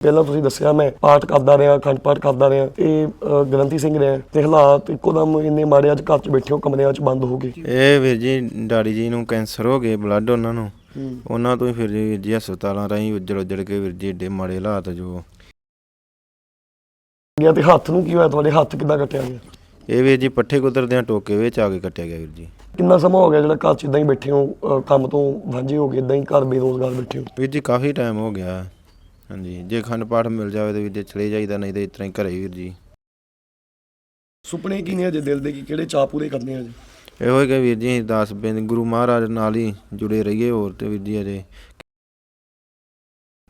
ਪਹਿਲਾਂ ਤੁਸੀਂ ਦੱਸਿਆ ਮੈਂ ਪਾਠ ਕਰਦਾ ਰਿਹਾ ਅਖੰਡ ਪਾਠ ਕਰਦਾ ਰਿਹਾ। ਇਹ ਅ, ਗ੍ਰੰਥੀ ਸਿੰਘ ਰਿਹਾ ਤੇ ਹਾਲਾਤ ਇੱਕੋਦਮ ਇੰਨੇ ਮਾੜੇ ਅੱਜ ਘਰ 'ਚ ਬੈਠੇ ਹੋ ਕਮਰਿਆਂ 'ਚ ਬੰਦ ਹੋ ਗਏ। ਇਹ ਵੀਰ ਜੀ ਡੈਡੀ ਜੀ ਨੂੰ ਕੈਂਸਰ ਹੋ ਗਏ ਬਲੱਡ ਉਹਨਾਂ ਨੂੰ। ਉਹਨਾਂ ਤੋਂ ਹੀ ਫਿਰ ਜੀ ਵੀਰ ਜੀ ਹਸਪਤਾਲਾਂ ਰਾਹੀਂ ਉੱਜੜ ਉੱਜੜ ਕੇ ਵੀਰ ਜੀ ਏਡੇ ਮਾੜੇ ਹਾਲਾਤ ਜੋ। ਗਿਆ ਤੇ ਹੱਥ ਨੂੰ ਕੀ ਹੋਇਆ? ਤੁਹਾਡੇ ਹੱਥ ਕਿੱਦਾਂ ਕੱਟਿਆ ਗਿਆ? ਇਹ ਵੀਰ ਜੀ ਪੱਠੇ ਕੁਤਰਦਿਆਂ ਟੋਕੇ ਵਿੱਚ ਆ ਕੇ ਕੱਟਿਆ ਗਿਆ ਵੀਰ ਜੀ। ਕਿੰਨਾ ਸਮਾਂ ਹੋ ਗਿਆ ਜਿਹੜਾ ਘਰ 'ਚ ਇਦਾਂ ਹੀ ਬੈਠੇ ਹੋ ਅ, ਕੰਮ ਤੋਂ ਵਾਂਝੇ ਹੋ ਗਏ ਇਦਾਂ ਹੀ ਘਰ ਬੇਰੋਜ਼ਗਾਰ ਬੈਠੇ ਹੋ? ਵੀਰ ਜੀ ਕਾਫੀ ਟਾਈਮ ਹੋ ਗਿਆ। ਹਾਂਜੀ ਜੇ ਖੰਡ ਪਾਠ ਮਿਲ ਜਾਵੇ ਤੇ ਵੀਰ ਜੀ ਚਲੇ ਜਾਈਦਾ ਨਹੀਂ ਤੇ ਇਸ ਤਰ੍ਹਾਂ ਹੀ ਘਰੇ ਵੀਰ ਜੀ। ਸੁਪਨੇ ਕੀ ਨੇ ਅਜੇ ਦਿਲ ਦੇ ਕੀ ਕਿਹੜੇ ਚਾਹ ਪੂਰੇ ਕਰਨੇ ਆ ਅਜੇ? ਇਹੋ ਹੀ ਕਿ ਵੀਰ ਜੀ ਦਸ ਬਿੰਦ ਗੁਰੂ ਮਹਾਰਾਜ ਨਾਲ ਹੀ ਜੁੜੇ ਰਹੀਏ ਹੋਰ ਤੇ ਵੀਰ ਜੀ ਅਜੇ।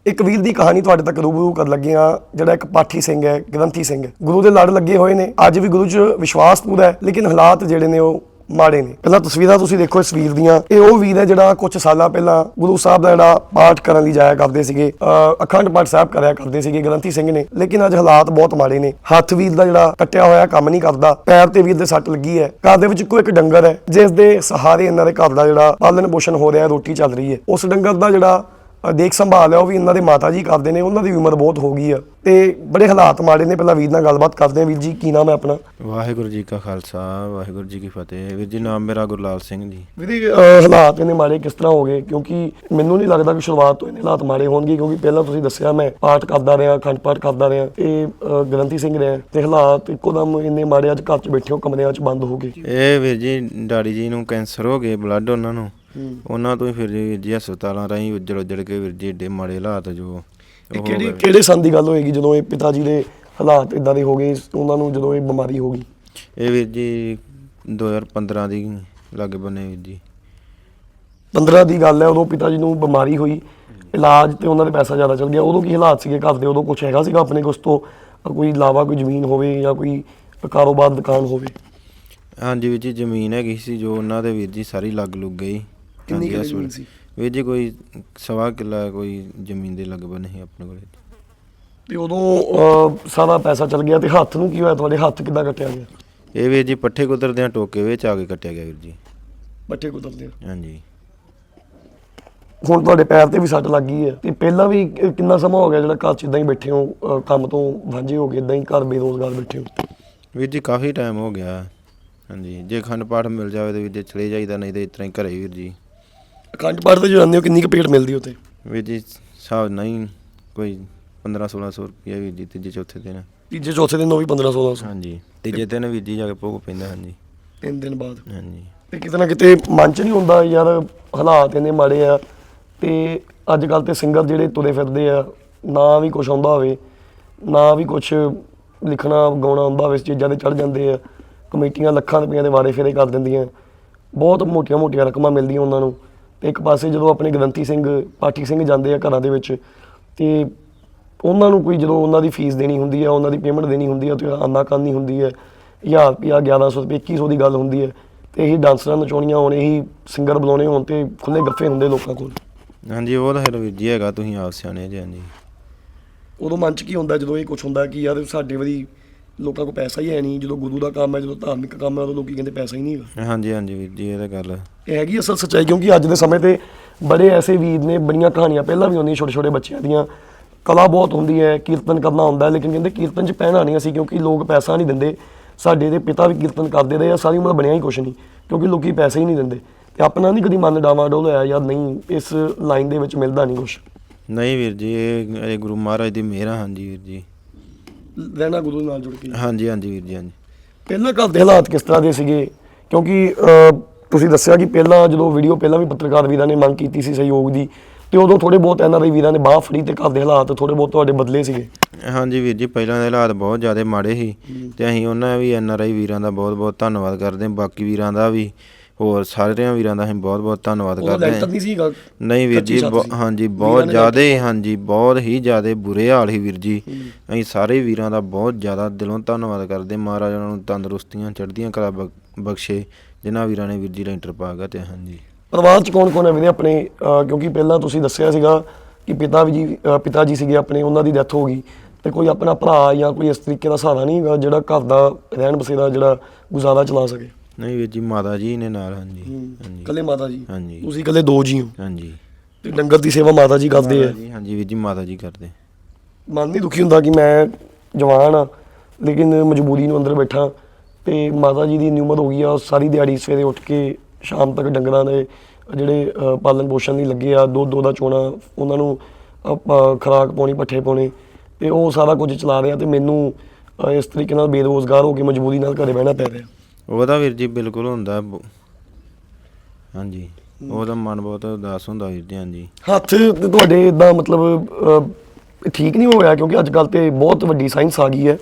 ਇੱਕ ਵੀਰ ਦੀ ਕਹਾਣੀ ਤੁਹਾਡੇ ਤੱਕ ਰੂਬਰੂ ਕਰ ਲੱਗੇ ਆ ਜਿਹੜਾ ਇੱਕ ਪਾਠੀ ਸਿੰਘ ਹੈ ਗ੍ਰੰਥੀ ਸਿੰਘ ਹੈ। ਗੁਰੂ ਦੇ ਲੜ ਲੱਗੇ ਹੋਏ ਨੇ। ਅੱਜ ਵੀ ਗੁਰੂ 'ਚ ਵਿਸ਼ਵਾਸ ਪੂਰਾ ਹੈ ਲੇਕਿਨ ਹਾਲਾਤ ਜਿਹੜੇ ਨੇ ਉਹ ਮਾੜੇ ਨੇ। ਪਹਿਲਾਂ ਤਸਵੀਰਾਂ ਤੁਸੀਂ ਦੇਖੋ ਇਸ ਵੀਰ ਦੀਆਂ। ਇਹ ਉਹ ਵੀਰ ਹੈ ਜਿਹੜਾ ਕੁਝ ਸਾਲਾਂ ਪਹਿਲਾਂ ਗੁਰੂ ਸਾਹਿਬ ਦਾ ਜਿਹੜਾ ਪਾਠ ਕਰਨ ਲਈ ਜਾਇਆ ਕਰਦੇ ਸੀਗੇ। ਅਖੰਡ ਪਾਠ ਸਾਹਿਬ ਕਰਿਆ ਕਰਦੇ ਸੀਗੇ, ਗ੍ਰੰਥੀ ਸਿੰਘ ਨੇ। ਲੇਕਿਨ ਅੱਜ ਹਾਲਾਤ ਬਹੁਤ ਮਾੜੇ ਨੇ। ਹੱਥ ਵੀਰ ਦਾ ਜਿਹੜਾ ਕੱਟਿਆ ਹੋਇਆ ਕੰਮ ਨਹੀਂ ਕਰਦਾ। ਪੈਰ ਤੇ ਵੀਰ ਦੇ ਸੱਟ ਲੱਗੀ ਹੈ। ਘਰ ਦੇ ਵਿੱਚ ਕੋਈ ਇੱਕ ਡੰਗਰ ਹੈ, ਜਿਸ ਦੇ ਸਹਾਰੇ ਇਹਨਾਂ ਦੇ ਘਰ ਦਾ ਜਿਹੜਾ ਪਾਲਣ ਪੋਸ਼ਣ ਹੋ ਰਿਹਾ, ਰੋਟੀ ਚੱਲ ਰਹੀ ਹੈ। ਉਸ ਡੰਗਰ ਦਾ ਜਿਹੜਾ ਦੇਖ ਸੰਭਾਲ ਹੈ ਉਹ ਵੀ ਇਹਨਾਂ ਦੇ ਮਾਤਾ ਜੀ ਕਰਦੇ ਨੇ ਉਹਨਾਂ ਦੀ ਉਮਰ ਬਹੁਤ ਹੋ ਗਈ ਆ। ਤੇ ਬੜੇ ਹਾਲਾਤ ਮਾੜੇ ਨੇ ਪਹਿਲਾਂ ਵੀਰ ਨਾਲ ਗੱਲਬਾਤ ਕਰਦੇ ਆ। ਵੀਰ ਜੀ ਕੀ ਨਾਮ ਹੈ ਆਪਣਾ? ਵਾਹਿਗੁਰੂ ਜੀ ਕਾ ਖਾਲਸਾ ਵਾਹਿਗੁਰੂ ਜੀ ਕੀ ਫਤਿਹ। ਵੀਰ ਜੀ ਨਾਮ ਮੇਰਾ ਗੁਰਲਾਲ ਸਿੰਘ ਜੀ। ਵੀਰੇ ਹਾਲਾਤ ਇਹਨੇ ਮਾੜੇ ਕਿਸ ਤਰ੍ਹਾਂ ਹੋ ਗਏ? ਕਿਉਂਕਿ ਮੈਨੂੰ ਨਹੀਂ ਲੱਗਦਾ ਕਿ ਸ਼ੁਰੂਆਤ ਤੋਂ ਇਹਨੇ ਹਾਲਾਤ ਮਾੜੇ ਹੋਣਗੇ ਕਿਉਂਕਿ ਪਹਿਲਾਂ ਤੁਸੀਂ ਦੱਸਿਆ ਮੈਂ ਪਾਠ ਕਰਦਾ ਰਿਹਾ ਅਖੰਡ ਪਾਠ ਕਰਦਾ ਰਿਹਾ ਅ, ਗ੍ਰੰਥੀ ਸਿੰਘ ਰਿਹਾ ਤੇ ਹਾਲਾਤ ਇੱਕੋਦਮ ਇੰਨੇ ਮਾੜੇ ਅੱਜ ਘਰ 'ਚ ਬੈਠੇ ਹੋ ਕਮਰਿਆਂ 'ਚ ਬੰਦ ਹੋ ਗਏ। ਇਹ ਵੀਰ ਜੀ ਡੈਡੀ ਜੀ ਨੂੰ ਕੈਂਸਰ ਹੋ ਗਏ ਬਲੱਡ ਉਹਨਾਂ ਨੂੰ। ਉਹਨਾਂ ਤੋਂ ਹੀ ਫਿਰ ਜੀ ਜੀ ਹਸਪਤਾਲਾਂ ਰਾਹੀਂ ਉੱਜੜ ਉੱਜੜ ਕੇ ਵੀਰ ਜੀ ਏਡੇ ਮਾੜੇ ਹਾਲਾਤ ਜੋ ਇਹ ਉਹ ਕਿਹੜੀ ਗਏ। ਕਿਹੜੇ ਸੰਨ ਦੀ ਗੱਲ ਹੋਏਗੀ ਜਦੋਂ ਇਹ ਪਿਤਾ ਜੀ ਦੇ ਹਾਲਾਤ ਇਦਾਂ ਦੇ ਹੋ ਗਏ ਉਹਨਾਂ ਨੂੰ ਜਦੋਂ ਇਹ ਬਿਮਾਰੀ ਹੋ ਗਈ? ਇਹ ਵੀਰ ਜੀ 2015 ਦੀ ਲਾਗੇ ਬੰਨੇ ਵੀਰ ਜੀ। 15 ਦੀ ਗੱਲ ਹੈ ਉਦੋਂ ਪਿਤਾ ਜੀ ਨੂੰ ਬਿਮਾਰੀ ਹੋਈ ਇਲਾਜ ਤੇ ਉਹਨਾਂ ਦੇ ਪੈਸਾ ਜ਼ਿਆਦਾ ਚੱਲ ਗਿਆ। ਉਦੋਂ ਕੀ ਹਾਲਾਤ ਸੀਗੇ ਘਰ ਦੇ? ਉਦੋਂ ਕੁਝ ਹੈਗਾ ਸੀਗਾ ਆਪਣੇ ਕੋਲ ਉਸ ਤੋਂ ਕੋਈ ਇਲਾਵਾ ਕੋਈ ਜ਼ਮੀਨ ਹੋਵੇ ਜਾਂ ਕੋਈ ਕਾਰੋਬਾਰ ਦੁਕਾਨ ਹੋਵੇ? ਹਾਂਜੀ ਵੀਰ ਜੀ ਜ਼ਮੀਨ ਹੈਗੀ ਸੀ ਜੋ ਉਹਨਾਂ ਦੇ ਵੀਰ ਜੀ ਸਾਰੀ ਲੱਗ ਲੁੱਗ ਗਈ। ਕਿੰਨੀ ਹਾਂਜੀ, ਕੁ ਇਸ ਜ਼ਮੀਨ ਵੇਲੇ। ਸੀ? ਵੀਰ ਜੀ ਕੋਈ ਸਵਾ ਕਿੱਲਾ ਕੋਈ ਜ਼ਮੀਨ ਦੇ ਲੱਗ ਬੰਨੇ ਸੀ ਆਪਣੇ ਕੋਲੇ। ਤੇ ਉਦੋਂ ਅਹ, ਸਾਰਾ ਪੈਸਾ ਚੱਲ ਗਿਆ ਤੇ ਹੱਥ ਨੂੰ ਕੀ ਹੋਇਆ? ਤੁਹਾਡੇ ਹੱਥ ਕਿੱਦਾਂ ਕੱਟਿਆ ਗਿਆ? ਇਹ ਵੀਰ ਜੀ ਪੱਠੇ ਕੁਤਰਦਿਆਂ ਟੋਕੇ ਵਿੱਚ ਆ ਕੇ ਕੱਟਿਆ ਗਿਆ ਵੀਰ ਜੀ। ਬੱਠੇ ਕੁਤਰਦੇ ਆ। ਹਾਂਜੀ। ਹੁਣ ਤੁਹਾਡੇ ਪੈਰ ਤੇ ਵੀ ਸੱਟ ਲੱਗ ਗਈ ਹੈ। ਤੇ ਪਹਿਲਾਂ ਵੀ ਕਿ- ਕਿੰਨਾ ਸਮਾਂ ਹੋ ਗਿਆ ਜਿਹੜਾ ਘਰ 'ਚ ਇਦਾਂ ਹੀ ਬੈਠੇ ਹੋ? ਅਹ, ਕੰਮ ਤੋਂ ਵਾਂਝੇ ਹੋ ਗਏ ਇਦਾਂ ਹੀ ਘਰ ਬੇਰੋਜ਼ਗਾਰ ਬੈਠੇ ਹੋ? ਵੀਰ ਜੀ ਕਾਫੀ ਟਾਈਮ ਹੋ ਗਿਆ। ਹਾਂਜੀ ਜੇ ਖੰਡ ਪਾਠ ਮਿਲ ਜਾਵੇ ਤੇ ਵੀਰ ਜੀ ਚਲੇ ਜਾਈਦਾ ਨਹੀਂ ਤੇ ਇਸ ਤਰ੍ਹਾਂ ਹੀ ਘਰੇ ਵੀਰ ਜੀ। ਅਖੰਡ ਪਾਠ ਤੇ ਜਾਂਦੇ ਹੋ ਕਿੰਨੀ ਕੁ ਪੇਟ ਮਿਲਦੀ ਉੱਥੇ? ਵੀਰ ਜੀ ਹਿਸਾਬ ਨਹੀਂ ਕੋਈ 15 1600 ਰੁਪਏ ਵੀਰ ਜੀ ਤੀਜੇ ਚੌਥੇ ਦਿਨ। ਤੀਜੇ ਚੌਥੇ ਦਿਨ ਉਹ ਵੀ 15 1600 ਹਾਂਜੀ ਤੀਜੇ ਦਿਨ ਵੀਰ ਜੀ ਜਾ ਕੇ ਭੋਗ ਪੈਂਦਾ ਹਾਂਜੀ। ਤਿੰਨ ਦਿਨ ਬਾਅਦ। ਹਾਂਜੀ। ਤੇ ਕਿਤੇ ਨਾ ਕਿਤੇ ਮਨ ਚ ਨਹੀਂ ਹੁੰਦਾ ਯਾਰ ਹਾਲਾਤ ਇੰਨੇ ਮਾੜੇ ਆ ਤੇ ਅੱਜ ਕੱਲ ਤੇ ਸਿੰਗਰ ਜਿਹੜੇ ਤੁਰੇ ਫਿਰਦੇ ਆ ਨਾ ਵੀ ਕੁਝ ਆਉਂਦਾ ਹੋਵੇ ਨਾ ਵੀ ਕੁਝ ਲਿਖਣਾ ਗਾਉਣਾ ਆਉਂਦਾ ਹੋਵੇ ਇਸ ਚੀਜ਼ਾਂ ਤੇ ਚੜ ਜਾਂਦੇ ਆ ਕਮੇਟੀਆਂ ਲੱਖਾਂ ਰੁਪਈਆਂ ਦੇ ਵਾਰੇ ਫੇਰੇ ਕਰ ਦਿੰਦੀਆਂ। ਬਹੁਤ ਮੋਟੀਆਂ ਮੋਟੀਆਂ ਰਕਮਾਂ ਮਿਲਦੀਆਂ ਉਹਨਾਂ ਨੂੰ। ਤੇ ਇੱਕ ਪਾਸੇ ਜਦੋਂ ਆਪਣੇ ਗ੍ਰੰਥੀ ਸਿੰਘ ਪਾਠੀ ਸਿੰਘ ਜਾਂਦੇ ਆ ਘਰਾਂ ਦੇ ਵਿੱਚ ਤੇ ਉਹਨਾਂ ਨੂੰ ਕੋਈ ਜਦੋਂ ਉਹਨਾਂ ਦੀ ਫੀਸ ਦੇਣੀ ਹੁੰਦੀ ਹੈ ਉਹਨਾਂ ਦੀ ਪੇਮੈਂਟ ਦੇਣੀ ਹੁੰਦੀ ਹੈ ਤੇ ਆਨਾਕਾਨੀ ਹੁੰਦੀ ਹੈ 1000 ਰੁਪਿਆ 1100 ਰੁਪਏ 2100 ਦੀ ਗੱਲ ਹੁੰਦੀ ਹੈ ਤੇ ਇਹੀ ਡਾਂਸਰਾਂ ਨਚਾਉਣੀਆਂ ਹੋਣ ਇਹੀ ਸਿੰਗਰ ਬੁਲਾਉਣੇ ਹੋਣ ਤੇ ਖੁੱਲੇ ਗੱਫੇ ਹੁੰਦੇ ਲੋਕਾਂ ਕੋਲ। ਹਾਂਜੀ ਉਹ ਤਾਂ ਵੀਰ ਜੀ ਹੈਗਾ ਤੁਸੀਂ ਆਪ ਸਿਆਣੇ ਜੀ ਹਾਂਜੀ। ਉਦੋਂ ਮਨ ਚ ਕੀ ਹੁੰਦਾ ਜਦੋਂ ਇਹ ਕੁਝ ਹੁੰਦਾ ਕਿ ਯਾਰ ਸਾਡੇ ਵਾਰੀ ਲੋਕਾਂ ਕੋਲ ਪੈਸਾ ਹੀ ਹੈ ਨਹੀਂ ਜਦੋਂ ਗੁਰੂ ਦਾ ਕੰਮ ਹੈ ਜਦੋਂ ਧਾਰਮਿਕ ਕੰਮ ਹੈ ਉਦੋਂ ਲੋਕੀ ਕਹਿੰਦੇ ਪੈਸਾ ਹੀ ਨਹੀਂ ਹੈਗਾ। ਹਾਂਜੀ ਹਾਂਜੀ ਵੀਰ ਜੀ ਇਹ ਤਾਂ ਗੱਲ ਇਹ ਹੈਗੀ ਅਸਲ ਸੱਚਾਈ ਕਿਉਂਕਿ ਅੱਜ ਦੇ ਸਮੇਂ ਤੇ ਬੜੇ ਐਸੇ ਵੀਰ ਨੇ ਬੜੀਆਂ ਕਹਾਣੀਆਂ ਪਹਿਲਾਂ ਵੀ ਆਉਂਦੀਆਂ ਛੋਟੇ ਛੋਟੇ ਬੱਚਿਆਂ ਦੀਆਂ। ਕਲਾ ਬਹੁਤ ਹੁੰਦੀ ਹੈ ਕੀਰਤਨ ਕਰਨਾ ਹੁੰਦਾ ਹੈ ਲੇਕਿਨ ਕਹਿੰਦੇ ਕੀਰਤਨ 'ਚ ਪਹਿਣਾ ਨਹੀਂ ਅਸੀਂ ਕਿਉਂਕਿ ਲੋਕ ਪੈਸਾ ਨਹੀਂ ਦਿੰਦੇ। ਸਾਡੇ ਦੇ ਪਿਤਾ ਵੀ ਕੀਰਤਨ ਕਰਦੇ ਰਹੇ ਆ ਸਾਰੀ ਉਮਰ ਬਣਿਆ ਹੀ ਕੁਛ ਨਹੀਂ ਕਿਉਂਕਿ ਲੋਕੀ ਪੈਸੇ ਹੀ ਨਹੀਂ ਦਿੰਦੇ। ਤੇ ਆਪਣਾ ਨਹੀਂ ਕਦੀ ਮਨ ਡਾਵਾਂ ਡੋਲ ਹੋਇਆ ਯਾਰ ਨਹੀਂ ਇਸ ਲਾਈਨ ਦੇ ਵਿੱਚ ਮਿਲਦਾ ਨਹੀਂ ਕੁਛ। ਨਹੀਂ ਵੀਰ ਜੀ ਇਹ ਇਹ ਗੁਰੂ ਮਹਾਰਾਜ ਦੀ ਮਿਹਰ ਆ ਹਾਂਜੀ ਵੀਰ ਜੀ। ਰਹਿਣਾ ਗੁਰੂ ਨਾਲ ਜੁੜ ਕੇ। ਹਾਂਜੀ ਹਾਂਜੀ ਵੀਰ ਜੀ ਹਾਂਜੀ। ਪਹਿਲਾਂ ਘਰ ਦੇ ਹਾਲਾਤ ਕਿਸ ਤਰ੍ਹਾਂ ਦੇ ਸੀਗੇ? ਕਿਉਂਕਿ ਤੁਸੀਂ ਦੱਸਿਆ ਕਿ ਪਹਿਲਾਂ ਜਦੋਂ ਵੀਡੀਓ ਪਹਿਲਾਂ ਵੀ ਪੱਤਰਕਾਰ ਵੀਰਾਂ ਨੇ ਮੰਗ ਕੀਤੀ ਸੀ ਸਹਿਯੋਗ ਦੀ ਤੇ ਉਦੋਂ ਥੋੜੇ ਬਹੁਤ ਇਹਨਾਂ ਦੇ ਵੀਰਾਂ ਨੇ ਬਾਹ ਫੜੀ ਤੇ ਘਰ ਦੇ ਹਾਲਾਤ ਥੋੜੇ ਬਹੁਤ ਤੁਹਾਡੇ ਬਦਲੇ ਸੀਗੇ। ਹਾਂਜੀ ਵੀਰ ਜੀ ਪਹਿਲਾਂ ਦੇ ਹਾਲਾਤ ਬਹੁਤ ਜ਼ਿਆਦਾ ਮਾੜੇ ਸੀ ਤੇ ਅਸੀਂ ਉਹਨਾਂ ਵੀ ਐਨ ਆਰ ਆਈ ਵੀਰਾਂ ਦਾ ਬਹੁਤ ਬਹੁਤ ਧੰਨਵਾਦ ਕਰਦੇ ਹਾਂ। ਬਾਕੀ ਵੀਰਾਂ ਦਾ ਵੀ ਹੋਰ ਸਾਰਿਆਂ ਵੀਰਾਂ ਦਾ ਅਸੀਂ ਬਹੁਤ ਬਹੁਤ ਧੰਨਵਾਦ ਕਰਦੇ ਲੈਂਟਰ ਹਾਂ। ਨਹੀਂ ਵੀਰ ਕੱਚੀ ਜੀ ਛੱਤ ਬਹੁ- ਸੀ। ਹਾਂਜੀ ਵੀਰਾਂ ਬਹੁਤ ਨੇ ਜ਼ਿਆਦਾ ਹਾਂਜੀ ਬਹੁਤ ਹੀ ਜ਼ਿਆਦਾ ਬੁਰੇ ਹਾਲ ਸੀ ਵੀਰ ਜੀ। ਅਸੀਂ ਸਾਰੇ ਵੀਰਾਂ ਦਾ ਬਹੁਤ ਜ਼ਿਆਦਾ ਦਿਲੋਂ ਧੰਨਵਾਦ ਕਰਦੇ ਹਾਂ। ਮਹਾਰਾਜ ਉਹਨਾਂ ਨੂੰ ਤੰਦਰੁਸਤੀਆਂ ਚੜ੍ਹਦੀਆਂ ਕਲਾ ਬਖ- ਬਖਸ਼ੇ ਜਿਨ੍ਹਾਂ ਵੀਰਾਂ ਨੇ ਵੀਰ ਜੀ ਲੈਂਟਰ ਪਾ ਗਿਆ ਤੇ ਹਾਂਜੀ। ਪਰਿਵਾਰ ਚ ਕੌਣ ਕੌਣ ਹੈ ਵੀਰੇ ਆਪਣੇ? ਅਹ, ਕਿਉਂਕਿ ਪਹਿਲਾਂ ਤੁਸੀਂ ਦੱਸਿਆ ਸੀਗਾ ਕਿ ਪਿਤਾ ਵੀ ਜੀ ਅਹ, ਪਿਤਾ ਜੀ ਸੀਗੇ ਆਪਣੇ ਉਹਨਾਂ ਦੀ ਡੈਥ ਹੋ ਗਈ ਤੇ ਕੋਈ ਆਪਣਾ ਭਰਾ ਜਾਂ ਕੋਈ ਇਸ ਤਰੀਕੇ ਦਾ ਸਹਾਰਾ ਨਹੀਂ ਹੈਗਾ ਜਿਹੜਾ ਘਰ ਦਾ ਰਹਿਣ ਬਸੇਰਾ ਜਿਹੜਾ ਗੁਜ਼ਾਰਾ ਚਲਾ ਸਕੇ। ਨਹੀਂ ਵੀਰ ਜੀ ਮਾਤਾ ਜੀ ਨੇ ਨਾਲ ਹਾਂਜੀ। ਹਾਂਜੀ। ਕੱਲੇ ਮਾਤਾ ਜੀ? ਹਾਂਜੀ। ਤੁਸੀਂ ਕੱਲੇ ਦੋ ਜੀ ਹੋ? ਹਾਂਜੀ। ਤੇ ਡੰਗਰ ਦੀ ਸੇਵਾ ਮਾਤਾ ਜੀ ਕਰਦੇ ਆ? ਜੀ ਹਾਂਜੀ ਵੀਰ ਜੀ ਮਾਤਾ ਜੀ ਕਰਦੇ। ਮਨ ਨਹੀਂ ਦੁਖੀ ਹੁੰਦਾ ਕਿ ਮੈਂ ਜਵਾਨ ਆ ਲੇਕਿਨ ਮਜਬੂਰੀ ਨੂੰ ਅੰਦਰ ਬੈਠਾ। ਤੇ ਮਾਤਾ ਜੀ ਦੀ ਇੰਨੀ ਉਮਰ ਹੋ ਗਈ ਆ ਸਾਰੀ ਦਿਹਾੜੀ ਸਵੇਰੇ ਉੱਠ ਕੇ ਸ਼ਾਮ ਤੱਕ ਡੰਗਰਾਂ ਦੇ ਜਿਹੜੇ ਪਾਲਣ ਪੋਸ਼ਣ ਲਈ ਲੱਗੇ ਆ ਦੁੱਧ ਉਹਦਾ ਚੋਣਾ ਉਹਨਾਂ ਨੂੰ ਖੁਰਾਕ ਪਾਉਣੀ ਪੱਠੇ ਪਾਉਣੇ ਤੇ ਉਹ ਸਾਰਾ ਕੁਝ ਚਲਾ ਰਿਹਾ ਤੇ ਮੈਨੂੰ ਇਸ ਤਰੀਕੇ ਨਾਲ ਬੇਰੋਜ਼ਗਾਰ ਹੋ ਕੇ ਮਜਬੂਰੀ ਨਾਲ ਘਰੇ ਬਹਿਣਾ ਪੈ ਰਿਹਾ। ਉਹਦਾ ਵੀਰ ਜੀ ਬਿਲਕੁਲ ਹੁੰਦਾ ਬ- ਹਾਂਜੀ। ਉਹਦਾ ਮਨ ਬਹੁਤ ਉਦਾਸ ਹੁੰਦਾ ਵੀਰ ਜੀ ਹਾਂਜੀ। ਹੱਥ ਤੇ ਤੁਹਾਡੇ ਇਦਾਂ ਮਤਲਬ ਅਹ, ਠੀਕ ਨਹੀਂ ਹੋਇਆ ਕਿਉਂਕਿ ਅੱਜ ਕੱਲ ਤੇ ਬਹੁਤ ਵੱਡੀ ਸਾਇੰਸ ਆ ਗਈ ਹੈ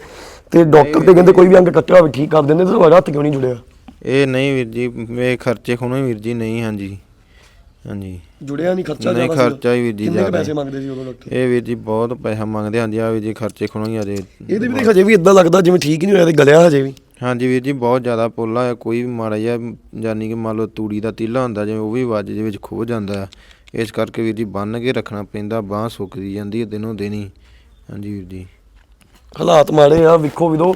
ਤੇ ਡਾਕਟਰ ਤੇ ਕਹਿੰਦੇ ਕੋਈ ਵੀ ਅੰਗ ਕੱਟਿਆ ਹੋਵੇ ਠੀਕ ਕਰ ਦਿੰਦੇ ਤੇ ਤੁਹਾਡਾ ਹੱਥ ਕਿਉਂ ਨਹੀਂ ਜੁੜਿਆ? ਇਹ ਨਹੀਂ ਵੀਰ ਜੀ ਮੇਰੇ ਖਰਚੇ ਖੁਣੋ ਵੀਰ ਜੀ ਨਹੀਂ ਹਾਂਜੀ। ਹਾਂਜੀ। ਜੁੜਿਆ ਨਹੀਂ ਖਰਚਾ ਨਹੀਂ, ਜ਼ਿਆਦਾ ਸੀਗਾ। ਖਰਚਾ ਹੀ ਵੀਰ ਜੀ ਕਿੰਨੇ ਕੁ ਜ਼ਿਆਦਾ ਪੈਸੇ ਮੰਗਦੇ ਸੀ ਉਦੋਂ ਡਾਕਟਰ? ਇਹ ਵੀਰ ਜੀ ਬਹੁਤ ਪੈਸਾ ਮੰਗਦੇ ਹਾਂਜੀ ਆ ਵੀਰ ਜੀ ਖਰਚੇ ਖੁਣੋ ਹੀ ਅਜੇ ਇਹਦੇ ਵੀ ਦੇਖ ਹਜੇ ਵੀ ਇਦਾਂ ਲੱਗਦਾ ਜਿਵੇਂ ਠੀਕ ਨਹੀਂ ਹੋਇਆ ਤੇ ਗਲਿਆ ਹਜੇ ਵੀ। ਹਾਂਜੀ ਵੀਰ ਜੀ, ਬਹੁਤ ਜ਼ਿਆਦਾ ਪੋਲਾ ਹੈ ਕੋਈ ਵੀ ਮਾੜਾ ਜਿਹਾ, ਯਾਨੀ ਕਿ ਮੰਨ ਲਓ ਤੂੜੀ ਦਾ ਤੀਲਾ ਹੁੰਦਾ, ਜਿਵੇਂ ਉਹ ਵੀ ਵੱਜ ਦੇ ਵਿੱਚ ਖੋ ਜਾਂਦਾ ਹੈ। ਇਸ ਕਰਕੇ ਵੀਰ ਜੀ, ਬੰਨ ਕੇ ਰੱਖਣਾ ਪੈਂਦਾ, ਬਾਹ ਸੁੱਕਦੀ ਜਾਂਦੀ ਹੈ ਦਿਨੋਂ ਦਿਨ ਹੀ। ਹਾਂਜੀ ਵੀਰ ਜੀ। ਹਾਲਾਤ ਮਾੜੇ ਆ, ਵੇਖੋ ਵੀਰੋ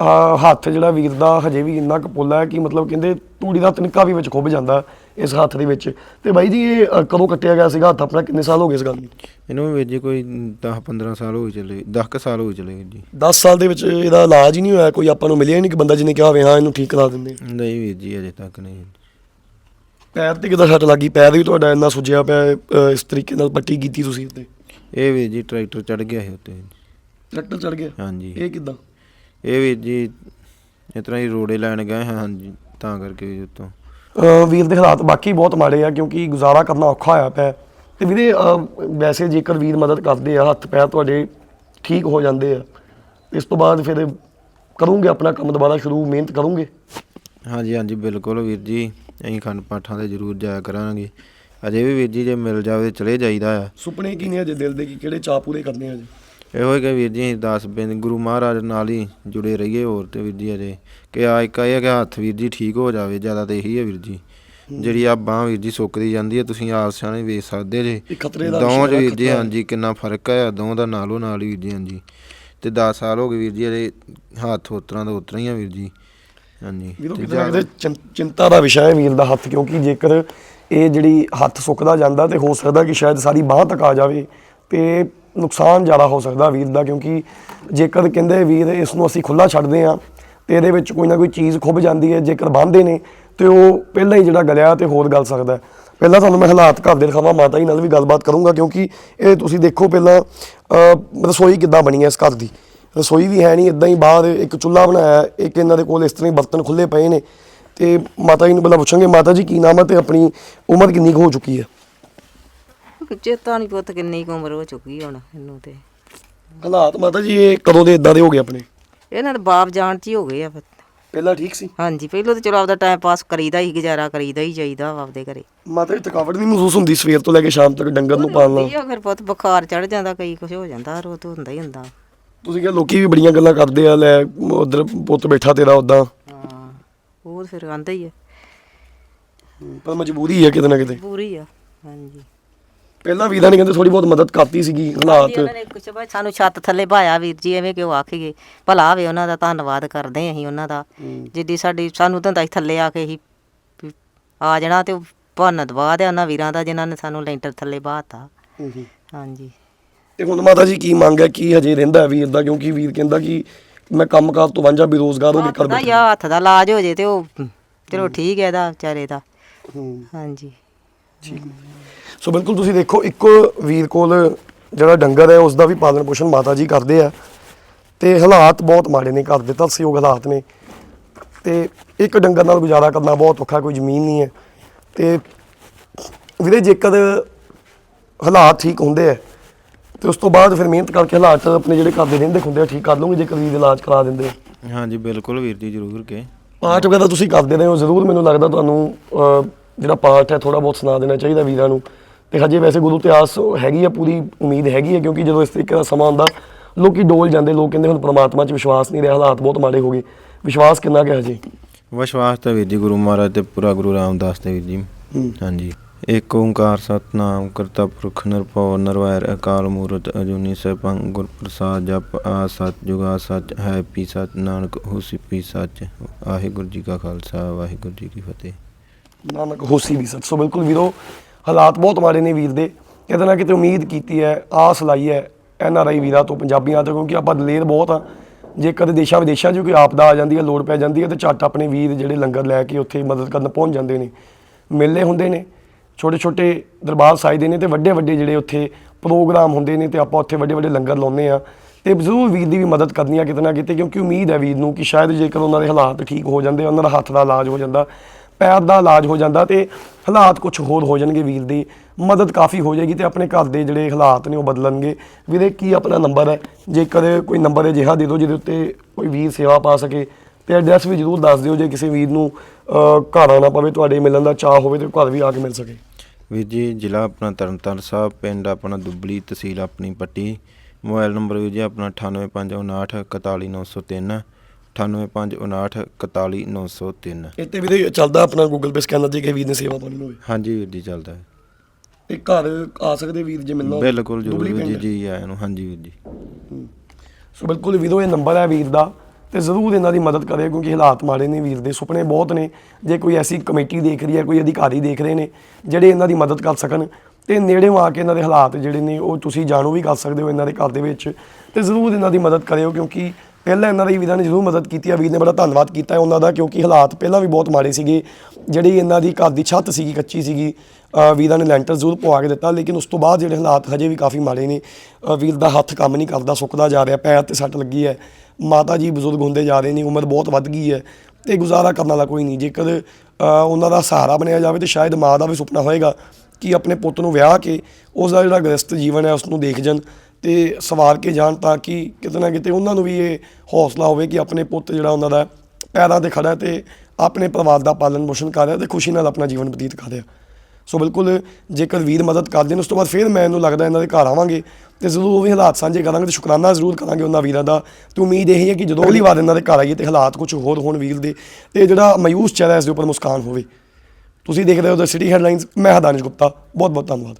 ਆ ਹੱਥ ਜਿਹੜਾ ਵੀਰ ਦਾ ਹਜੇ ਵੀ ਇੰਨਾ ਕੁ ਪੋਲਾ ਹੈ ਕਿ ਮਤਲਬ ਕਹਿੰਦੇ ਤੂੜੀ ਦਾ ਤਿਨਕਾ ਵੀ ਵਿੱਚ ਖੁੱਭ ਜਾਂਦਾ ਇਸ ਹੱਥ ਦੇ ਵਿੱਚ। ਤੇ ਬਾਈ ਜੀ ਇਹ ਅ, ਕਦੋਂ ਕੱਟਿਆ ਗਿਆ ਸੀਗਾ? ਹੱਥ ਆਪਣਾ ਕਿੰਨੇ ਸਾਲ ਹੋ ਗਏ ਇਸ ਗੱਲ ਨੂੰ? ਇਹਨੂੰ ਵੀ ਵੀਰ ਜੀ ਕੋਈ 10 15 ਸਾਲ ਹੋ ਚਲੇ 10 ਕੁ ਸਾਲ ਹੋ ਚਲੇ ਵੀਰ ਜੀ। 10 ਸਾਲ ਦੇ ਵਿੱਚ ਇਹਦਾ ਇਲਾਜ ਹੀ ਨਹੀਂ ਹੋਇਆ ਕੋਈ ਆਪਾਂ ਨੂੰ ਮਿਲਿਆ ਹੀ ਨਹੀਂ ਕਿ ਬੰਦਾ ਜਿਹਨੇ ਕਿਹਾ ਹੋਵੇ ਹਾਂ ਇਹਨੂੰ ਠੀਕ ਕਰਾ ਦਿੰਦੇ। ਨਹੀਂ ਵੀਰ ਜੀ ਅਜੇ ਤੱਕ ਨਹੀਂ। ਪੈਰ ਤੇ ਕਿਦਾਂ ਸੱਟ ਲੱਗੀ? ਪੈਰ ਵੀ ਤੁਹਾਡਾ ਇੰਨਾ ਸੁੱਜਿਆ ਪਿਆ ਹੈ, ਅ, ਇਸ ਤਰੀਕੇ ਨਾਲ ਪੱਟੀ ਕੀਤੀ ਤੁਸੀਂ ਉੱਤੇ? ਇਹ ਵੀਰ ਜੀ ਟਰੈਕਟਰ ਚੜ ਗਿਆ ਸੀ ਉੱਤੇ। ਟਰੈਕਟਰ ਚੜ ਗਿਆ? ਹਾਂਜੀ। ਇਹ ਕਿਦਾਂ? ਇਹ ਵੀਰ ਜੀ ਇਸ ਤਰ੍ਹਾਂ ਹੀ ਰੋੜੇ ਲੈਣ ਗਏ ਹਾਂ ਹਾਂਜੀ ਤਾਂ ਕਰਕੇ ਵੀ ਉੱਤੋਂ। ਵੀਰ ਦੇ ਹਾਲਾਤ ਬਾਕੀ ਬਹੁਤ ਮਾੜੇ ਆ ਕਿਉਂਕਿ ਗੁਜ਼ਾਰਾ ਕਰਨਾ ਔਖਾ ਹੋਇਆ ਪਿਆ। ਹੈ। ਤੇ ਵੀਰੇ ਵੈਸੇ ਜੇਕਰ ਵੀਰ ਮਦਦ ਕਰਦੇ ਆ ਹੱਥ ਪੈਰ ਤੁਹਾਡੇ ਠੀਕ ਹੋ ਜਾਂਦੇ ਆ ਇਸ ਤੋਂ ਬਾਅਦ ਫਿਰ ਕਰੂੰਗੇ ਆਪਣਾ ਕੰਮ ਦੁਬਾਰਾ ਸ਼ੁਰੂ ਮਿਹਨਤ ਕਰੂੰਗੇ? ਹਾਂਜੀ ਹਾਂਜੀ ਬਿਲਕੁਲ ਵੀਰ ਜੀ ਅਸੀਂ ਖੰਡ ਪਾਠਾਂ ਤੇ ਜ਼ਰੂਰ ਜਾਇਆ ਕਰਾਂਗੇ। ਅਜੇ ਵੀ ਵੀਰ ਜੀ ਜੇ ਮਿਲ ਜਾਵੇ ਚਲੇ ਜਾਈਦਾ ਆ। ਸੁਪਨੇ ਕੀ ਨੇ ਅਜੇ ਦਿਲ ਦੇ ਕੀ ਕਿਹੜੇ ਚਾਹ ਪੂਰੇ ਕਰਨੇ ਆ ਅਜੇ ਇਹੋ ਹੀ ਕਿ ਵੀਰ ਜੀ ਅਸੀਂ 10 ਬਿੰਦ ਗੁਰੂ ਮਹਾਰਾਜ ਨਾਲ ਹੀ ਜੁੜੇ ਰਹੀਏ ਹੋਰ ਤੇ ਵੀਰ ਜੀ ਅਜੇ ਕਿ ਆ ਇੱਕ ਇਹ ਹੈ ਕਿ ਹੱਥ ਵੀਰ ਜੀ ਠੀਕ ਹੋ ਜਾਵੇ ਜ਼ਿਆਦਾ ਤੇ ਇਹੀ ਹੈ ਵੀਰ ਜੀ। ਜਿਹੜੀ ਆ ਬਾਹ ਵੀਰ ਜੀ ਸੁੱਕਦੀ ਜਾਂਦੀ ਹੈ ਤੁਸੀਂ ਆਪ ਸਿਆਣੇ ਵੇਖ ਸਕਦੇ ਜੇ। ਖਤਰੇ ਦਾ ਦੋਵਾਂ 'ਚ ਵੀਰ ਜੀ। ਹਾਂਜੀ ਕਿੰਨਾ ਫ਼ਰਕ ਹੈ ਦੋਵਾਂ ਦਾ ਨਾਲੋਂ ਨਾਲ ਹੀ ਵੀਰ ਜੀ ਹਾਂਜੀ। ਤੇ 10 ਸਾਲ ਹੋ ਗਏ ਵੀਰ ਜੀ ਅਜੇ ਹੱਥ ਉਤਰਾਂ ਦਾ ਉਤਰਾਂ ਹੀ ਆ ਵੀਰ ਜੀ। ਹਾਂਜੀ ਵੀਰੋ ਤੇ ਕਿਤੇ ਨਾ ਜ਼ਿਆਦਾ- ਕਿਤੇ ਚਿੰ- ਚਿੰਤਾ ਦਾ ਵਿਸ਼ਾ ਹੈ ਵੀਰ ਦਾ ਹੱਥ ਕਿਉਂਕਿ ਜੇਕਰ ਇਹ ਜਿਹੜੀ ਹੱਥ ਸੁੱਕਦਾ ਜਾਂਦਾ ਤੇ ਹੋ ਸਕਦਾ ਕਿ ਸ਼ਾਇਦ ਸਾਰੀ ਬਾਹ ਤੱਕ ਆ ਜਾਵੇ। ਤੇ ਨੁਕਸਾਨ ਜ਼ਿਆਦਾ ਹੋ ਸਕਦਾ ਵੀਰ ਦਾ, ਕਿਉਂਕਿ ਜੇਕਰ ਕਹਿੰਦੇ ਵੀਰ ਇਸ ਨੂੰ ਅਸੀਂ ਖੁੱਲਾ ਛੱਡਦੇ ਆ ਤੇ ਇਹਦੇ ਵਿੱਚ ਕੋਈ ਨਾ ਕੋਈ ਚੀਜ਼ ਖੁੱਭ ਜਾਂਦੀ ਹੈ, ਜੇਕਰ ਬੰਨ੍ਹਦੇ ਨੇ, ਤੇ ਉਹ ਪਹਿਲਾਂ ਹੀ ਜਿਹੜਾ ਗਲਿਆ ਤੇ ਹੋਰ ਗਲ ਸਕਦਾ ਪਹਿਲਾਂ ਤੁਹਾਨੂੰ ਮੈਂ ਹਾਲਾਤ ਘਰ ਦੇ ਦਿਖਾਵਾਂ ਮਾਤਾ ਜੀ ਨਾਲ ਵੀ ਗੱਲਬਾਤ ਕਰੂੰਗਾ, ਕਿਉਂਕਿ ਇਹ ਤੁਸੀਂ ਦੇਖੋ ਪਹਿਲਾਂ ਰਸੋਈ ਕਿੱਦਾਂ ਬਣੀ ਹੈ ਇਸ ਘਰ ਦੀ। ਰਸੋਈ ਵੀ ਹੈ ਨਹੀਂ, ਇਦਾਂ ਹੀ ਬਾਹਰ ਇੱਕ ਚੁੱਲ੍ਹਾ ਬਣਾਇਆ ਇੱਕ ਇਹਨਾਂ ਦੇ ਕੋਲ ਇਸ ਤਰ੍ਹਾਂ ਹੀ ਬਰਤਨ ਖੁੱਲੇ ਪਏ ਨੇ। ਤੇ ਮਾਤਾ ਜੀ ਨੂੰ ਪਹਿਲਾਂ ਪੁੱਛਾਂਗੇ, ਮਾਤਾ ਜੀ ਕੀ ਨਾਮ ਹੈ ਤੇ ਆਪਣੀ ਉਮਰ ਕਿੰਨੀ ਕੁ ਹੋ ਚੁੱਕੀ ਹੈ? ਚੇਤਾ ਨਹੀਂ ਪੁੱਤ ਕਿੰਨੀ ਕੁ ਉਮਰ ਹੋ ਚੁੱਕੀ ਹੁਣ ਇਹਨੂੰ ਤੇ। ਹਾਲਾਤ ਮਾਤਾ ਜੀ ਇਹ ਕਦੋਂ ਦੇ ਇਦਾਂ ਦੇ ਹੋ ਗਏ ਆਪਣੇ? ਇਹਨਾਂ ਦੇ ਬਾਪ ਜਾਣ ਚ ਹੀ ਹੋ ਗਏ ਆ ਫਿਰ। ਪਹਿਲਾਂ ਠੀਕ ਸੀ? ਹਾਂਜੀ ਪਹਿਲਾਂ ਤਾਂ ਚਲੋ ਆਪਦਾ ਟਾਈਮ ਪਾਸ ਕਰੀਦਾ ਹੀ ਗੁਜ਼ਾਰਾ ਕਰੀਦਾ ਹੀ ਚਾਹੀਦਾ ਵਾ ਆਪਦੇ ਘਰੇ। ਮਾਤਾ ਜੀ ਥਕਾਵਟ ਨਹੀਂ ਮਹਿਸੂਸ ਹੁੰਦੀ ਸਵੇਰ ਤੋਂ ਲੈ ਕੇ ਸ਼ਾਮ ਤੱਕ ਡੰਗਰ ਨੂੰ ਪਾਲਣਾ। ਇਹ ਆ ਫਿਰ ਪੁੱਤ ਬੁਖਾਰ ਚੜ ਜਾਂਦਾ ਕਈ ਕੁਝ ਹੋ ਜਾਂਦਾ ਰੋ ਤਾਂ ਹੁੰਦਾ ਹੀ ਹੁੰਦਾ। ਤੁਸੀਂ ਕਿਹਾ ਲੋਕੀ ਵੀ ਬੜੀਆਂ ਗੱਲਾਂ ਕਰਦੇ ਆ ਲੈ ਉਧਰ ਪੁੱਤ ਬੈਠਾ ਤੇਰਾ ਉਦਾਂ ਹਾਂ ਉਹ ਫਿਰ ਆਂਦਾ ਹੀ ਹੈ ਪਰ ਮਜਬੂਰੀ ਹੈ ਕਿਤੇ ਨਾ ਕਿਤੇ। ਪੂਰੀ ਆ ਹਾਂਜੀ। ਪਹਿਲਾਂ ਵੀਰਾਂ ਨੇ ਕਹਿੰਦੇ ਥੋੜੀ ਬਹੁਤ ਮਦਦ ਕਰਤੀ ਸੀਗੀ ਹਾਲਾਤ। ਜੀ, ਉਹਨਾਂ ਨੇ ਕੁਛ ਬਸ ਸਾਨੂੰ ਛੱਤ ਥੱਲੇ ਭਾਇਆ ਵੀਰ ਜੀ ਐਵੇਂ ਕਿਉਂ ਆਖੀਏ? ਭਲਾ ਹੋਵੇ ਉਹਨਾਂ ਦਾ ਧੰਨਵਾਦ ਕਰਦੇ ਹਾਂ ਅਸੀਂ ਉਹਨਾਂ ਦਾ। ਜਿੱਡੀ ਸਾਡੀ ਸਾਨੂੰ ਤਾਂ ਹੁੰਦਾ ਸੀ ਥੱਲੇ ਆ ਕੇ ਹੀ ਵੀ ਆ ਜਾਣਾ ਤੇ ਭੰਨ ਦਵਾ ਦਿਆ ਉਹਨਾਂ ਵੀਰਾਂ ਦਾ ਜਿਨ੍ਹਾਂ ਨੇ ਸਾਨੂੰ ਲੈਂਟਰ ਥੱਲੇ ਬਾਹਤਾ ਹਾਂਜੀ। ਤੇ ਹੁਣ ਮਾਤਾ ਜੀ ਕੀ ਮੰਗ ਹੈ? ਕੀ ਹਜੇ ਰਹਿੰਦਾ ਹੈ ਵੀਰ ਦਾ ਕਿਉਂਕਿ ਵੀਰ ਕਹਿੰਦਾ ਕਿ ਮੈਂ ਕੰਮਕਾਰ ਤੋਂ ਵਾਂਝਾ ਬੇਰੋਜ਼ਗਾਰ ਹੋ ਕੇ ਕਰ ਦਾ ਬੈਠਾ। ਜਾਂ ਹੱਥ ਦਾ ਇਲਾਜ ਹੋ ਜੇ ਤੇ ਉਹ ਚਲੋ ਠੀਕ ਹੈ ਇਹਦਾ ਵਿਚਾਰੇ ਦਾ। ਹੂੰ। ਹਾਂਜੀ। ਸੋ ਬਿਲਕੁਲ ਤੁਸੀਂ ਦੇਖੋ ਇੱਕੋ ਵੀਰ ਕੋਲ ਜਿਹੜਾ ਡੰਗਰ ਹੈ ਉਸ ਦਾ ਵੀ ਪਾਲਣ ਪੋਸ਼ਣ ਮਾਤਾ ਜੀ ਕਰਦੇ ਆ। ਤੇ ਹਾਲਾਤ ਬਹੁਤ ਮਾੜੇ ਨੇ ਘਰ ਦੇ ਤਰਸਯੋਗ ਹਾਲਾਤ ਨੇ। ਤੇ ਇੱਕ ਡੰਗਰ ਨਾਲ ਗੁਜ਼ਾਰਾ ਕਰਨਾ ਬਹੁਤ ਔਖਾ ਕੋਈ ਜ਼ਮੀਨ ਨਹੀਂ ਹੈ। ਤੇ ਵੀਰੇ ਜੇਕਰ ਹਾਲਾਤ ਠੀਕ ਹੁੰਦੇ ਆ ਤੇ ਉਸ ਤੋਂ ਬਾਅਦ ਫਿਰ ਮਿਹਨਤ ਕਰਕੇ ਹਾਲਾਤ ਆਪਣੇ ਜਿਹੜੇ ਘਰ ਦੇ ਰਹਿੰਦੇ ਹੁੰਦੇ ਆ ਠੀਕ ਕਰ ਲਓਗੇ ਜੇਕਰ ਵੀਰ ਇਲਾਜ ਕਰਾ ਦਿੰਦੇ ਹਾਂਜੀ ਬਿਲਕੁਲ ਵੀਰ ਜੀ ਜ਼ਰੂਰ ਕੇ। ਪਾਠ ਵਗੈਰਾ ਤੁਸੀਂ ਕਰਦੇ ਰਹੇ ਹੋ ਜ਼ਰੂਰ ਮੈਨੂੰ ਲੱਗਦਾ ਤੁਹਾਨੂੰ ਜਿਹੜਾ ਪਾਠ ਹੈ ਥੋੜਾ ਬਹੁਤ ਸੁਣਾ ਦੇਣਾ ਚਾਹੀਦਾ ਵੀਰਾਂ ਨੂੰ। ਤੇ ਹਜੇ ਵੈਸੇ ਗੁਰੂ ਇਤਿਹਾਸ ਹੈਗੀ ਆ ਪੂਰੀ ਉਮੀਦ ਹੈਗੀ ਹੈ ਕਿਉਂਕਿ ਜਦੋਂ ਇਸ ਤਰੀਕੇ ਦਾ ਸਮਾਂ ਆਉਂਦਾ ਲੋਕੀ ਡੋਲ ਜਾਂਦੇ ਲੋਕ ਕਹਿੰਦੇ ਹੁਣ ਪ੍ਰਮਾਤਮਾ 'ਚ ਵਿਸ਼ਵਾਸ ਨਹੀਂ ਰਿਹਾ ਹਾਲਾਤ ਬਹੁਤ ਮਾੜੇ ਹੋ ਗਏ। ਵਿਸ਼ਵਾਸ ਕਿੰਨਾ ਕੁ ਹਜੇ? ਵਿਸ਼ਵਾਸ ਤਾਂ ਵੀਰ ਜੀ ਗੁਰੂ ਮਹਾਰਾਜ ਤੇ ਪੂਰਾ ਗੁਰੂ ਰਾਮਦਾਸ ਤੇ ਵੀਰ ਜੀ। ਹਾਂਜੀ। ਏਕ ਓੰਕਾਰ ਸਤਨਾਮ ਕਰਤਾ ਪੁਰਖ ਨਿਰਭਉ ਨਿਰਵੈਰ ਅਕਾਲ ਮੂਰਤ ਅਜੂਨੀ ਸੈਭੰ ਗੁਰ ਪ੍ਰਸਾਦ ਜਪ ਆ ਸਤ ਜੁਗਾ ਸਚ ਹੈ ਪੀ ਸਚ ਨਾਨਕ ਹੋਸੀ ਪੀ ਸਚ। ਵਾਹਿਗੁਰੂ ਜੀ ਕਾ ਖਾਲਸਾ ਵਾਹਿਗੁਰੂ ਜੀ ਕੀ ਫਤਿਹ। ਨਾਨਕ ਹੋਸੀ ਵੀ ਸੱਚ। ਸੋ ਬਿਲਕੁਲ ਵੀਰੋ, ਹਾਲਾਤ ਬਹੁਤ ਮਾੜੇ ਨੇ ਵੀਰ ਦੇ। ਕਿਤੇ ਨਾ ਕਿਤੇ ਉਮੀਦ ਕੀਤੀ ਹੈ, ਆਸ ਲਾਈ ਹੈ ਐਨ ਆਰ ਆਈ ਵੀਰਾਂ ਤੋਂ, ਪੰਜਾਬੀਆਂ ਤੋਂ, ਕਿਉਂਕਿ ਆਪਾਂ ਦਲੇਰ ਬਹੁਤ ਆ ਜੇ ਕਦੇ ਦੇਸ਼ਾਂ ਵਿਦੇਸ਼ਾਂ 'ਚ ਕੋਈ ਆਪਦਾ ਆ ਜਾਂਦੀ ਹੈ, ਲੋੜ ਪੈ ਜਾਂਦੀ ਹੈ, ਤੇ ਝੱਟ ਆਪਣੇ ਵੀਰ ਜਿਹੜੇ ਲੰਗਰ ਲੈ ਕੇ ਉੱਥੇ ਮਦਦ ਕਰਨ ਪਹੁੰਚ ਜਾਂਦੇ ਨੇ। ਮੇਲੇ ਹੁੰਦੇ ਨੇ ਛੋਟੇ ਛੋਟੇ ਦਰਬਾਰ ਸਾਜਦੇ ਨੇ, ਤੇ ਵੱਡੇ ਵੱਡੇ ਜਿਹੜੇ ਉੱਥੇ ਪ੍ਰੋਗਰਾਮ ਹੁੰਦੇ ਨੇ, ਤੇ ਆਪਾਂ ਉੱਥੇ ਵੱਡੇ ਵੱਡੇ ਲੰਗਰ ਲਾਉਂਦੇ ਆ ਤੇ ਜ਼ਰੂਰ ਵੀਰ ਦੀ ਵੀ ਮਦਦ ਕਰਨੀ ਆ ਕਿਤੇ ਨਾ ਕਿਤੇ, ਕਿਉਂਕਿ ਉਮੀਦ ਹੈ ਵੀਰ ਨੂੰ ਕਿ ਸ਼ਾਇਦ ਜੇਕਰ ਉਹਨਾਂ ਦੇ ਹਾਲਾਤ ਠੀਕ ਹੋ ਜਾਂਦੇ, ਉਹਨਾਂ ਦਾ ਹੱਥ ਦਾ ਇਲਾਜ ਹੋ ਜਾਂਦਾ ਪੈਰ ਦਾ ਇਲਾਜ ਹੋ ਜਾਂਦਾ ਤੇ ਹਾਲਾਤ ਕੁਝ ਹੋਰ ਹੋ ਜਾਣਗੇ ਵੀਰ ਦੀ। ਮਦਦ ਕਾਫੀ ਹੋ ਜਾਏਗੀ ਤੇ ਆਪਣੇ ਘਰ ਦੇ ਜਿਹੜੇ ਹਾਲਾਤ ਨੇ ਉਹ ਬਦਲਣਗੇ। ਵੀਰੇ ਕੀ ਆਪਣਾ ਨੰਬਰ ਹੈ? ਜੇ ਕਦੇ ਕੋਈ ਨੰਬਰ ਅਜਿਹਾ ਦੇ ਦਿਓ ਜਿਹਦੇ ਉੱਤੇ ਕੋਈ ਵੀਰ ਸੇਵਾ ਪਾ ਸਕੇ ਤੇ ਐਡਰੈਸ ਵੀ ਜਰੂਰ ਦੱਸ ਦਿਓ ਜੇ ਕਿਸੇ ਵੀਰ ਨੂੰ ਅਹ, ਘਰ ਆਉਣਾ ਪਵੇ ਤੁਹਾਡੇ ਮਿਲਣ ਦਾ ਚਾਹ ਹੋਵੇ ਤੇ ਘਰ ਵੀ ਆ ਕੇ ਮਿਲ ਸਕੇ। ਵੀਰ ਜੀ ਜ਼ਿਲ੍ਹਾ ਆਪਣਾ ਤਰਨਤਾਰਨ ਸਾਹਿਬ ਪਿੰਡ ਆਪਣਾ ਦੁੱਬਲੀ ਤਹਿਸੀਲ ਆਪਣੀ ਪੱਟੀ। ਮੋਬਾਈਲ ਨੰਬਰ ਵੀਰ ਜੀ ਆਪਣਾ 9859 41903 9859 41903 ਇੱਥੇ ਵੀਰੇ ਚੱਲਦਾ ਆਪਣਾ ਗੂਗਲ ਪੇ ਸਕੈਨਰ ਜੇ ਕਿਸੇ ਵੀਰ ਨੇ ਸੇਵਾ ਪਾਣੀ ਹੋਵੇ। ਹਾਂਜੀ ਵੀਰ ਜੀ ਚੱਲਦਾ ਹੈ। ਤੇ ਘਰ ਆ ਸਕਦੇ ਵੀਰ ਜੇ ਮਿਲਣਾ ਹੋਵੇ। ਬਿਲਕੁਲ ਜ਼ਰੂਰ ਦੁਬਲੀ ਵੀਰ ਜੀ ਪਿੰਡ। ਜੀ ਆਇਆਂ ਨੂੰ। ਹਾਂਜੀ ਵੀਰ ਜੀ। ਸੋ ਬਿਲਕੁਲ ਵੀਰੋ ਇਹ ਨੰਬਰ ਹੈ ਵੀਰ ਦਾ ਤੇ ਜ਼ਰੂਰ ਇਹਨਾਂ ਦੀ ਮਦਦ ਕਰਿਓ ਕਿਉਂਕਿ ਹਾਲਾਤ ਮਾੜੇ ਨੇ ਵੀਰ ਦੇ ਸੁਪਨੇ ਬਹੁਤ ਨੇ। ਜੇ ਕੋਈ ਐਸੀ ਕਮੇਟੀ ਦੇਖ ਰਹੀ ਹੈ ਕੋਈ ਅਧਿਕਾਰੀ ਦੇਖ ਰਹੇ ਨੇ ਜਿਹੜੇ ਇਹਨਾਂ ਦੀ ਮਦਦ ਕਰ ਸਕਣ ਤੇ ਨੇੜੇ ਆ ਕੇ ਇਹਨਾਂ ਦੇ ਹਾਲਾਤ ਜਿਹੜੇ ਨੇ ਉਹ ਤੁਸੀਂ ਜਾਣੂ ਵੀ ਕਰ ਸਕਦੇ ਹੋ ਇਹਨਾਂ ਦੇ ਘਰ ਦੇ ਵਿੱਚ। ਤੇ ਜ਼ਰੂਰ ਇਹਨਾਂ ਦੀ ਮਦਦ ਕਰਿਓ ਕਿਉਂਕਿ ਪਹਿਲਾਂ ਇਹਨਾਂ ਦੀ ਵੀਰਾਂ ਨੇ ਜ਼ਰੂਰ ਮਦਦ ਕੀਤੀ ਹੈ ਵੀਰ ਨੇ ਬੜਾ ਧੰਨਵਾਦ ਕੀਤਾ ਹੈ ਉਹਨਾਂ ਦਾ ਕਿਉਂਕਿ ਹਾਲਾਤ ਪਹਿਲਾਂ ਵੀ ਬਹੁਤ ਮਾੜੇ ਸੀਗੇ। ਜਿਹੜੀ ਇਹਨਾਂ ਦੀ ਘਰ ਦੀ ਛੱਤ ਸੀਗੀ ਕੱਚੀ ਸੀਗੀ ਅ, ਵੀਰਾਂ ਨੇ ਲੈਂਟਰ ਜ਼ਰੂਰ ਪਵਾ ਕੇ ਦਿੱਤਾ ਲੇਕਿਨ ਉਸ ਤੋਂ ਬਾਅਦ ਜਿਹੜੇ ਹਾਲਾਤ ਹਜੇ ਵੀ ਕਾਫੀ ਮਾੜੇ ਨੇ। ਵੀਰ ਦਾ ਹੱਥ ਕੰਮ ਨਹੀਂ ਕਰਦਾ ਸੁੱਕਦਾ ਜਾ ਰਿਹਾ ਪੈਰ ਤੇ ਸੱਟ ਲੱਗੀ ਹੈ। ਮਾਤਾ ਜੀ ਬਜ਼ੁਰਗ ਹੁੰਦੇ ਜਾ ਰਹੇ ਨੇ ਉਮਰ ਬਹੁਤ ਵੱਧ ਗਈ ਹੈ ਤੇ ਗੁਜ਼ਾਰਾ ਕਰਨ ਵਾਲਾ ਕੋਈ ਨਹੀਂ। ਜੇਕਰ ਉਹਨਾਂ ਦਾ ਸਹਾਰਾ ਬਣਿਆ ਜਾਵੇ ਤੇ ਸ਼ਾਇਦ ਮਾਂ ਦਾ ਵੀ ਸੁਪਨਾ ਹੋਏਗਾ ਕਿ ਆਪਣੇ ਪੁੱਤ ਨੂੰ ਵਿਆਹ ਕੇ ਉਸ ਦਾ ਜਿਹੜਾ ਗ੍ਰਸਤ ਜੀਵਨ ਹੈ ਉਸ ਨੂੰ ਦੇਖ ਜਾਣ। ਤੇ ਸਵਾਰ ਕੇ ਜਾਣ ਤਾਂ ਕਿ ਕਿਤੇ ਨਾ ਕਿਤੇ ਉਹਨਾਂ ਨੂੰ ਵੀ ਇਹ ਹੌਸਲਾ ਹੋਵੇ ਕਿ ਆਪਣੇ ਪੁੱਤ ਜਿਹੜਾ ਉਹਨਾਂ ਦਾ ਪੈਰਾਂ ਤੇ ਖੜਾ ਹੈ ਤੇ ਆਪਣੇ ਪਰਿਵਾਰ ਦਾ ਪਾਲਣ ਪੋਸ਼ਣ ਕਰ ਰਿਹਾ ਤੇ ਖੁਸ਼ੀ ਨਾਲ ਆਪਣਾ ਜੀਵਨ ਬਤੀਤ ਕਰ ਰਿਹਾ। ਸੋ ਬਿਲਕੁਲ ਜੇਕਰ ਵੀਰ ਮਦਦ ਕਰਦੇ ਨੇ, ਉਸ ਤੋਂ ਬਾਅਦ ਫਿਰ ਮੈਂ ਇਹਨੂੰ ਲੱਗਦਾ ਇਹਨਾਂ ਦੇ ਘਰ ਆਵਾਂਗੇ ਤੇ ਜ਼ਰੂਰ ਉਹ ਵੀ ਹਾਲਾਤ ਸਾਂਝੇ ਕਰਾਂਗੇ ਤੇ ਸ਼ੁਕਰਾਨਾ ਜ਼ਰੂਰ ਕਰਾਂਗੇ ਉਹਨਾਂ ਵੀਰਾਂ ਦਾ। ਤੇ ਉਮੀਦ ਇਹ ਹੈ ਕਿ ਜਦੋਂ ਅਗਲੀ ਵਾਰ ਇਹਨਾਂ ਦੇ ਘਰ ਆਈਏ ਤੇ ਹਾਲਾਤ ਕੁਝ ਹੋਰ ਹੋਣ ਵੀਰ ਦੇ ਤੇ ਜਿਹੜਾ ਮਾਯੂਸ ਚਿਹਰਾ ਇਸ ਦੇ ਉੱਪਰ ਮੁਸਕਾਨ ਹੋਵੇ। ਤੁਸੀਂ ਦੇਖ ਰਹੇ ਹੋ ਦ ਸਿਟੀ ਹੈਡਲਾਈਨਸ ਮੈਂ ਹਾਂ ਗੁਪਤਾ। ਬਹੁਤ ਬਹੁਤ ਧੰਨਵਾਦ।